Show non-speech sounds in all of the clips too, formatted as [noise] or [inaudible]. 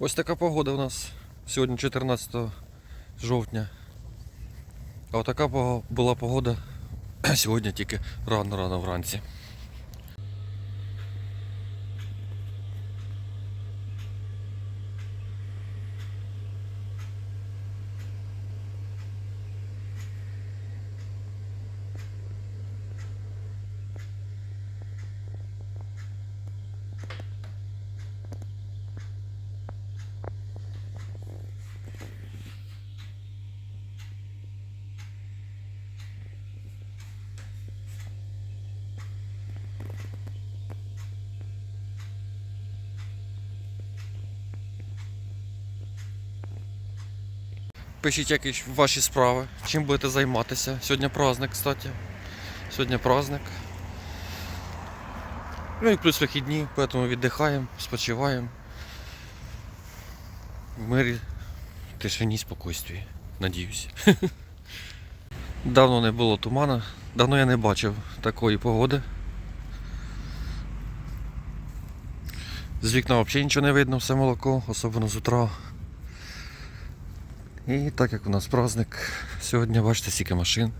Ось така погода у нас сьогодні 14 жовтня. А отака була погода [clears throat] сьогодні тільки рано-рано вранці. Пишіть якісь ваші справи, чим будете займатися. Сьогодні праздник, кстати. Сьогодні праздник. Ну і плюс вихідні, поэтому віддихаємо, спочиваємо. В мирі, тишині, спокійстві. Надіюсь. [laughs] Давно не було тумана, давно я не бачив такої погоди. З вікна взагалі нічого не видно, все молоко, особливо з утра. І так як у нас праздник, сьогодні бачите стільки машин.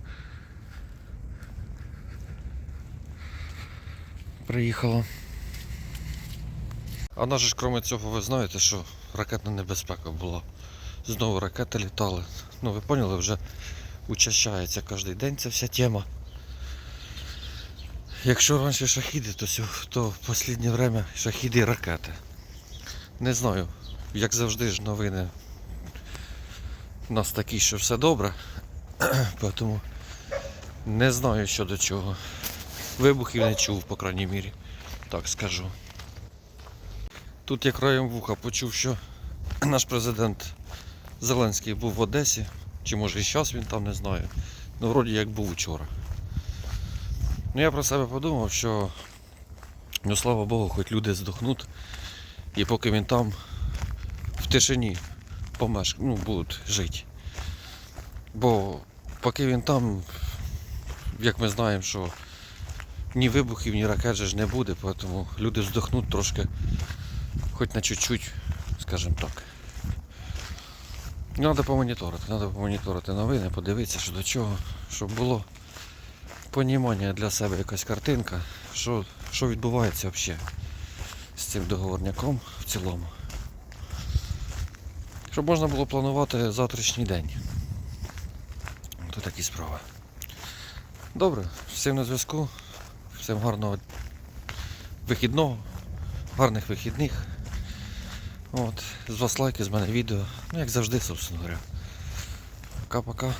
Приїхало. А нас ж крім цього, ви знаєте, що ракетна небезпека була. Знову ракети літали. Ну ви поняли, вже учащається кожен день ця вся тема. Якщо раніше шахіди, то, то в останнє время шахіди і ракети. Не знаю, як завжди ж новини у нас такі, що все добре. [clears throat] Тому не знаю що до чого. Вибухів не чув, по крайній мірі. Так скажу. Тут я краєм вуха почув, що [clears throat] наш президент Зеленський був в Одесі. Чи може і зараз він там, не знаю. Ну, вроді як був вчора. Ну я про себе подумав, що ну слава Богу, хоч люди здохнуть. І поки він там в тишині помеш... ну, будуть жити. Бо поки він там, як ми знаємо, що ні вибухів, ні ракет же ж не буде, тому люди здохнуть трошки, хоч на чуть-чуть, скажімо так. Треба помоніторити, треба помоніторити новини, подивитися, що до чого, щоб було понімання для себе якась картинка, що, що відбувається взагалі з цим договорняком в цілому. Щоб можна було планувати завтрашній день. Тут такі справи. Добре, всім на зв'язку. Всім гарного вихідного, гарних вихідних. От, з вас лайки, з мене відео. Ну, як завжди, собственно говоря. Пока-пока.